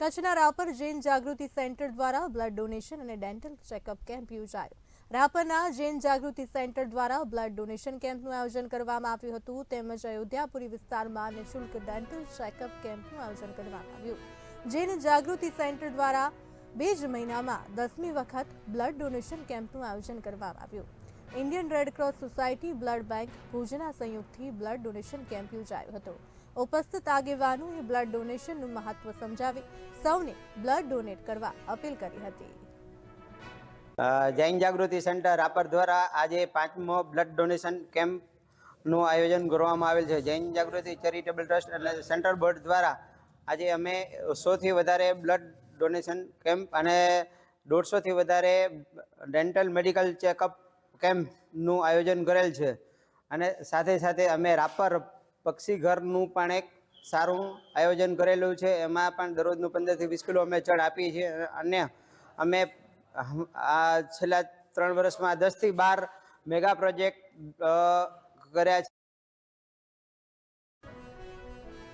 કચ્છના રાપર જૈન જાગૃતિ સેન્ટર દ્વારા blood donation અને ડેન્ટલ ચેકઅપ કેમ્પ યોજાયો. રાપરના જૈન જાગૃતિ સેન્ટર દ્વારા બ્લડ ડોનેશન કેમ્પનું આયોજન કરવામાં આવ્યું હતું. તેમજ અયોધ્યાપુરી વિસ્તારમાં નિઃશુલ્ક ડેન્ટલ ચેકઅપ કેમ્પનું આયોજન કરવામાં આવ્યું. જૈન જાગૃતિ સેન્ટર દ્વારા બે જ મહિનામાં દસમી વખત બ્લડ ડોનેશન કેમ્પનું આયોજન કરવામાં આવ્યું. Indian Red Cross society blood bank ભુજના સંયુક્તથી બ્લડ ડોનેશન કેમ્પ યોજાયો હતો. ઉપસ્થિત આગેવાનોએ બ્લડ ડોનેશનનું મહત્વ સમજાવી સૌને બ્લડ ડોનેટ કરવા અપીલ કરી હતી. જૈન જાગૃતિ સેન્ટર રાપર દ્વારા આજે પાંચમો બ્લડ ડોનેશન કેમ્પનું આયોજન કરવામાં આવેલ છે. જૈન જાગૃતિ ચેરિટેબલ ટ્રસ્ટ અને સેન્ટર બોર્ડ દ્વારા આજે અમે સોથી વધારે બ્લડ ડોનેશન કેમ્પ અને દોઢસોથી વધારે ડેન્ટલ મેડિકલ ચેકઅપ કેમ્પનું આયોજન કરેલ છે. અને સાથે સાથે અમે રાપર પક્ષી ઘરનું પણ એક સારું આયોજન કરેલું છે. એમાં પણ દરરોજનું પંદરથી વીસ કિલો અમે ચડ આપીએ છીએ. અને અમે આ છેલ્લા ત્રણ વર્ષમાં દસથી બાર મેગા પ્રોજેક્ટ કર્યા છે.